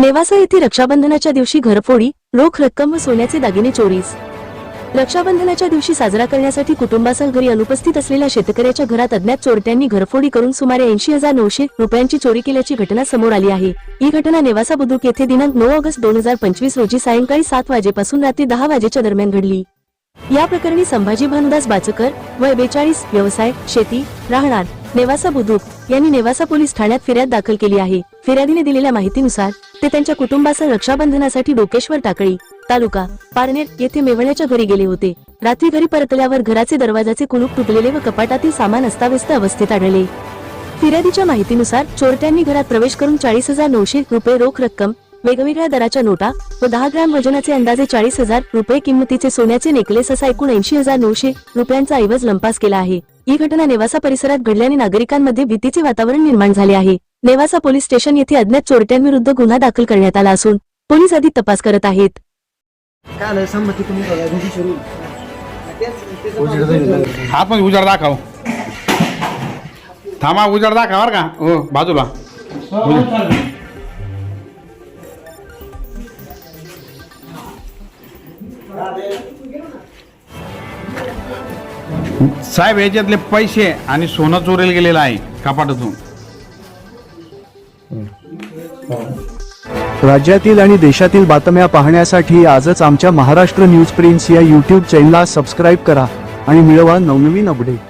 नेवासा येथे रक्षाबंधनाच्या दिवशी घरफोडी रोख रक्कम व सोन्याचे दागिने चोरीस. रक्षाबंधनाच्या दिवशी साजरा करण्यासाठी कुटुंबासह घरी अनुपस्थित असलेल्या शेतकऱ्याच्या घरात अज्ञात चोरट्यांनी घरफोडी करून सुमारे ऐंशी हजार नऊशे रुपयांची चोरी केल्याची घटना समोर आली आहे. ही घटना नेवासा बुद्रुक येथे दिनांक नऊ ऑगस्ट दोन हजार पंचवीस रोजी सायंकाळी सात वाजेपासून रात्री दहा वाजेच्या दरम्यान घडली. या प्रकरणी संभाजी भानुदास बाचकर वय बेचाळीस व्यवसाय शेती राहणार नेवासा बुद्रुक यांनी नेवासा पोलीस ठाण्यात फिर्याद दाखल केली आहे. फिर्यादीने दिलेल्या माहितीनुसार ते त्यांच्या कुटुंबासह रक्षाबंधनासाठी डोकेश्वर टाकळी तालुका पारनेर येथे मेवण्याच्या घरी गेले होते. रात्री घरी परतल्यावर घराचे दरवाजाचे कुलूप तुटलेले व कपाटातील सामान अस्ताव्यस्त अवस्थेत आढळले. फिर्यादीच्या माहितीनुसार चोरट्यांनी घरात प्रवेश करून चाळीस हजार नऊशे रुपये रोख रक्कम वेगवेगळ्या दराच्या नोटा व दहा ग्रॅम वजनाचे अंदाजे चाळीस हजार रुपये किंमतीचे सोन्याचे नेकलेस असा एकूण ऐंशी हजार नऊशे रुपयांचा ऐवज लंपास केला आहे. ही घटना नेवासा परिसरात घडल्याने नागरिकांमध्ये भीतीचे वातावरण निर्माण झाले आहे. नेवासा पोलीस स्टेशन येथे अज्ञात चोरट्यांविरुद्ध गुन्हा दाखल करण्यात आला असून पोलीस अधिक तपास करत आहेत. उजाड दाखव. थांबा उजाड दाखव बरं का. हो बाजूला. साहेब याच्यातले पैसे आणि सोनं चोरेल गेलेलं आहे कपाटातून. राज्यातील आणि देशातील बातम्या पाहण्यासाठी आजच आमच्या महाराष्ट्र न्यूज प्रिन्स या यूट्यूब चॅनलला सबस्क्राईब करा आणि मिळवा नवनवीन अपडेट